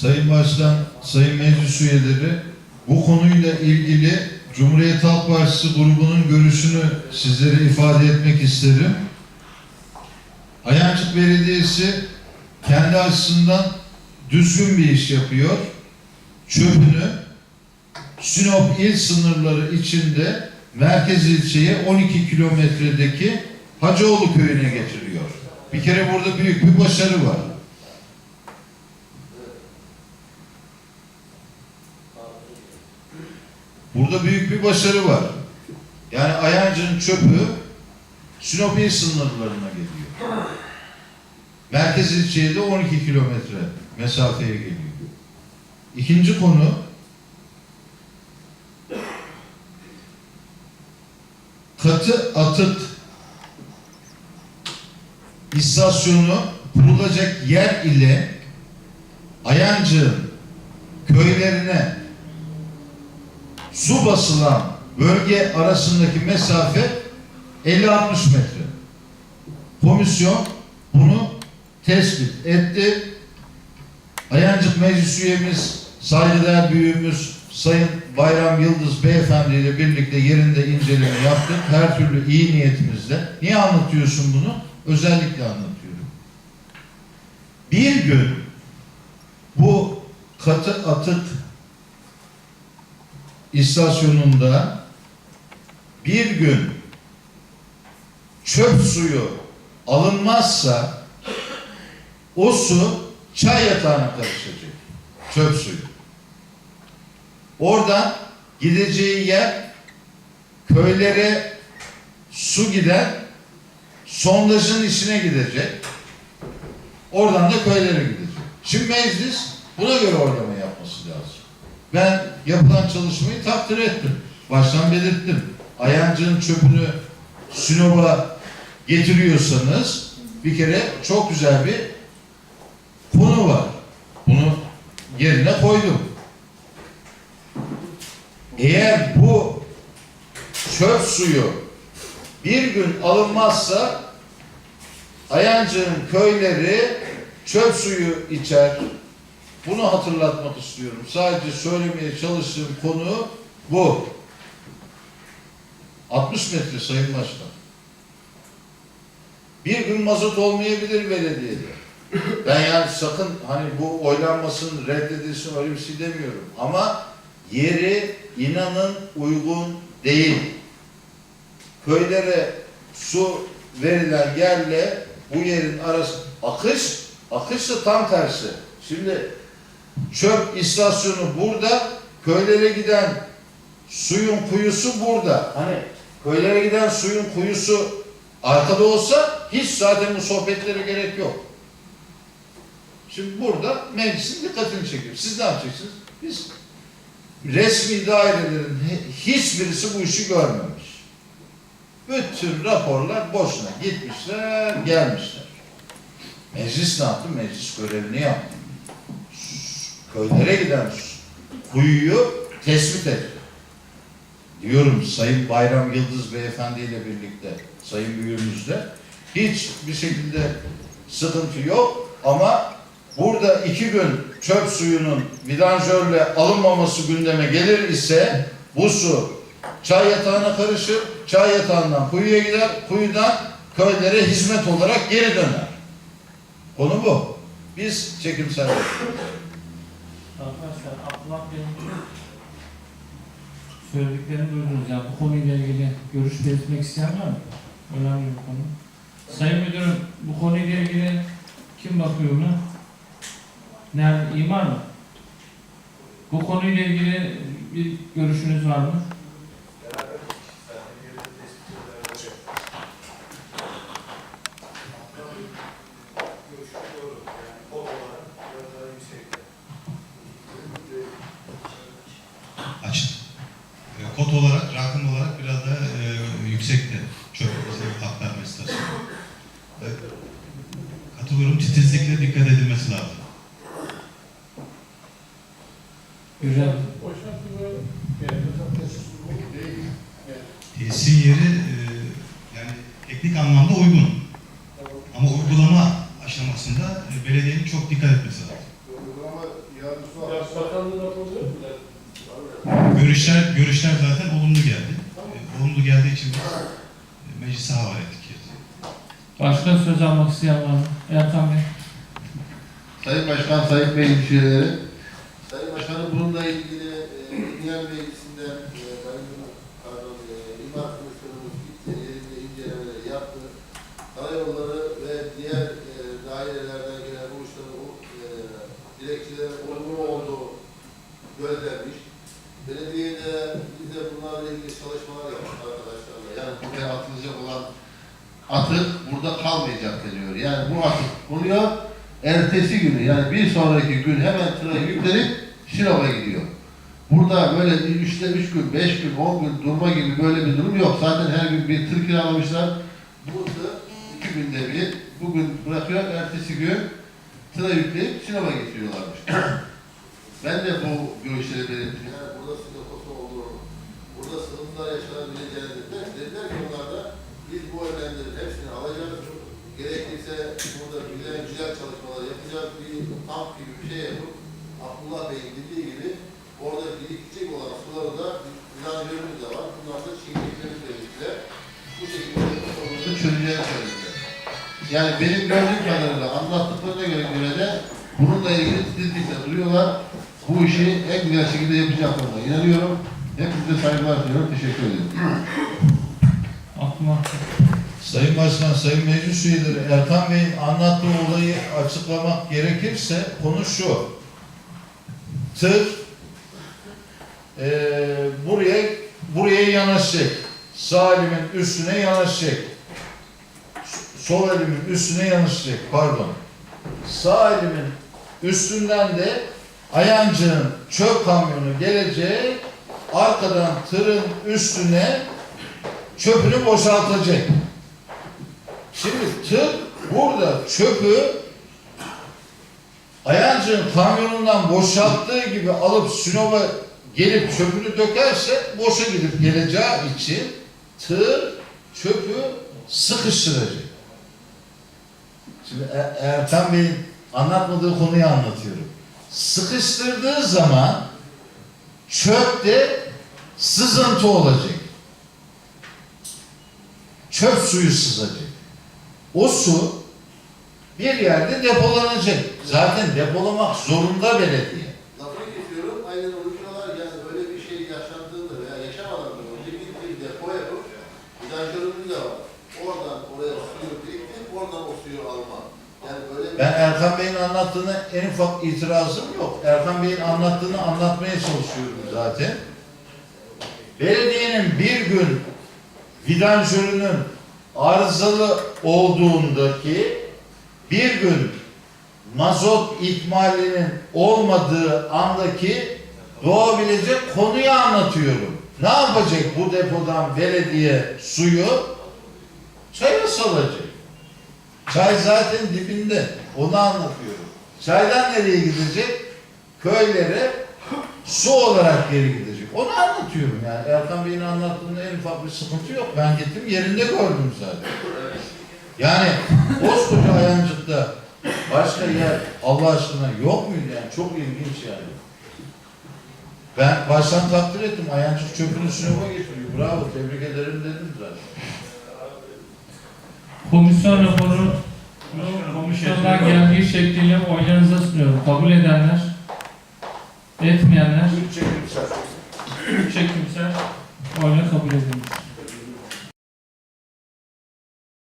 Sayın Başkan, Sayın Meclis üyeleri bu konuyla ilgili Cumhuriyet Halk Partisi grubunun görüşünü sizlere ifade etmek isterim. Ayancık Belediyesi kendi açısından düzgün bir iş yapıyor. Çöpünü Sinop il sınırları içinde merkez ilçeye 12 kilometredeki Hacıoğlu köyüne getiriyor. Bir kere burada büyük bir başarı var. Burada büyük bir başarı var. Yani Ayancı'nın çöpü Sinop il sınırlarına geliyor. Merkez ilçeye de 12 kilometre mesafeye geliyor. İkinci konu katı atık istasyonu kurulacak yer ile Ayancı'nın köylerine su basılan bölge arasındaki mesafe 50-60 metre. Komisyon bunu tespit etti. Ayancık Meclis üyemiz, saygıdeğer büyüğümüz Sayın Bayram Yıldız Beyefendi ile birlikte yerinde inceleme yaptık. Her türlü iyi niyetimizle. Niye anlatıyorsun bunu? Özellikle anlatıyorum. Bir gün bu katı atık istasyonunda bir gün çöp suyu alınmazsa o su çay yatağına karışacak. Çöp suyu. Oradan gideceği yer köylere su giden sondajın içine gidecek. Oradan da köylere gidecek. Şimdi meclis buna göre oylama yapması lazım. Ben yapılan çalışmayı takdir ettim. Baştan belirttim. Ayancı'nın çöpünü Sinop'a getiriyorsanız bir kere çok güzel bir konu var. Bunu yerine koydum. Eğer bu çöp suyu bir gün alınmazsa Ayancı'nın köyleri çöp suyu içer. Bunu hatırlatmak istiyorum. Sadece söylemeye çalıştığım konu bu. 60 metre Sayın Başkan. Bir gün mazot olmayabilir belediyede. Ben yani sakın hani bu oylanmasın, reddedilsin öyle bir şey demiyorum. Ama yeri inanın uygun değil. Köylere su verilen yerle bu yerin arası akış, akış da tam tersi. Şimdi çöp istasyonu burada, köylere giden suyun kuyusu burada. Hani köylere giden suyun kuyusu arkada olsa hiç zaten bu sohbetlere gerek yok. Şimdi burada meclisin dikkatini çekiyor. Siz ne yapacaksınız? Biz resmi dairelerin hiçbirisi bu işi görmemiş. Bütün raporlar boşuna gitmişler, gelmişler. Meclis ne yaptı? Meclis görevini yaptı. Köylere giden kuyuyu tespit etti. Diyorum Sayın Bayram Yıldız Beyefendi ile birlikte, Sayın Büyüğümüzle hiçbir şekilde sıkıntı yok ama burada iki gün çöp suyunun vidanjörle alınmaması gündeme gelir ise bu su çay yatağına karışır, çay yatağından kuyuya gider, kuyudan köylere hizmet olarak geri döner. Konu bu. Biz çekimsel yapıyoruz. Arkadaşlar Abdullah Bey'in söylediklerini duydunuz. Yani bu konuyla ilgili görüş belirtmek isteyen var mı? Önemli bir konu. Sayın Müdürüm bu konuyla ilgili kim bakıyor buna? Nerede? İmar mı? Bu konuyla ilgili bir görüşünüz var mı? Kot olarak, rakım olarak biraz da e, yüksekte çöp aktarma istasyonu. E, katılıyorum titizlikle dikkat edilmesi lazım. Güzel. Tesisin yeri e, yani teknik anlamda uygun. Ama uygulama aşamasında e, belediyenin çok dikkat etmesi lazım. Uygulama ya görüşler görüşler zaten olumlu geldi. Olumlu geldiği için biz e, meclise havale ettik. Başka söz almak isteyen var mı? Erkan Bey. Sayın Başkan, Sayın Meclis üyeleri. Sayın Başkanım bununla ilgili e, Meclisi'nden e, Sayın pardon, e, İmar Komisyonumuz gitti, yerinde incelemeleri yaptı. Karayolları ve diğer e, dairelerden gelen bu işlerin o, e, dilekçelerin olumlu olduğu gözlenmiş. Belediyede biz de bunlarla ilgili çalışmalar yaptık arkadaşlarla. Yani buraya atılacak olan atık burada kalmayacak deniyor. Yani bu atık konuyor ertesi günü yani bir sonraki gün hemen tıra yüklenip Sinop'a gidiyor. Burada böyle üçte üç gün, beş gün, on gün durma gibi böyle bir durum yok. Zaten her gün bir tır kiralamışlar. Bu tır iki günde bir, bugün bırakıyor, ertesi gün tıra yükleyip Sinop'a getiriyorlarmış. ben de bu görüşleri belirttim. Yani burada Sinop'ta olduğunu, burada sıkıntılar yaşanabileceğini dediler. Dediler ki onlar da biz bu önlemlerin hepsini alacağız. Gerekirse burada güzel, güzel çalışmalar yapacağız. Bir kamp gibi bir şey yapıp Abdullah Bey'in dediği gibi orada birikecek olan suları da inançlarımız da var. Bunlar da çiğneyeceğimiz birlikte bu şekilde sorunumuzu çözeceğini söylediler. Yani benim gördüğüm kadarıyla anlattıklarına göre, göre de bununla ilgili titizlikle duruyorlar. Bu işi en güzel şekilde yapacaklarına inanıyorum. Hepinize saygılar diliyorum. Teşekkür ederim. Aklıma. Sayın Başkan, Sayın Meclis Üyeleri, Erkan Bey'in anlattığı olayı açıklamak gerekirse konu şu. Tır eee, buraya buraya yanaşacak. Sağ elimin üstüne yanaşacak. Sol elimin üstüne yanaşacak, pardon. Sağ elimin üstünden de Ayancı'nın çöp kamyonu gelecek, arkadan tırın üstüne çöpünü boşaltacak. Şimdi tır burada çöpü Ayancı'nın kamyonundan boşalttığı gibi alıp Sinop'a gelip çöpünü dökerse boşa gidip geleceği için tır çöpü sıkıştıracak. Şimdi Er- Ertan Bey'in anlatmadığı konuyu anlatıyorum. Sıkıştırdığı zaman çöpte sızıntı olacak. Çöp suyu sızacak. O su bir yerde depolanacak. Zaten depolamak zorunda belediye. Lafını kesiyorum. Aynen uyuşuyorlar. Yani böyle bir şey yaşandığında veya yaşamadan önce bir bir depo yapıp vidanjörümüz de var. Oradan oraya suyu biriktirip oradan o suyu alma. Yani böyle bir Ben Erkan Bey'in anlattığına en ufak itirazım yok. Erkan Bey'in anlattığını anlatmaya çalışıyorum zaten. Belediyenin bir gün vidanjörünün arızalı olduğundaki bir gün mazot ikmalinin olmadığı andaki doğabilecek konuyu anlatıyorum. Ne yapacak bu depodan belediye suyu? Çaya salacak. Çay zaten dibinde. Onu anlatıyorum. Çaydan nereye gidecek? Köylere su olarak geri gidecek. Onu anlatıyorum yani. Erkan Bey'in anlattığında en ufak bir sıkıntı yok. Ben gittim yerinde gördüm zaten. Yani koskoca Ayancık'ta başka yer Allah aşkına yok muydu yani? Çok ilginç yani. Ben baştan takdir ettim. Ayancık çöpünü sınıfa getiriyor. Bravo, tebrik ederim dedim zaten. Komisyon raporu komisyondan geldiği şekliyle oylarınıza sunuyorum. Kabul edenler, etmeyenler, Üç çekimsel oyla kabul edilmiş.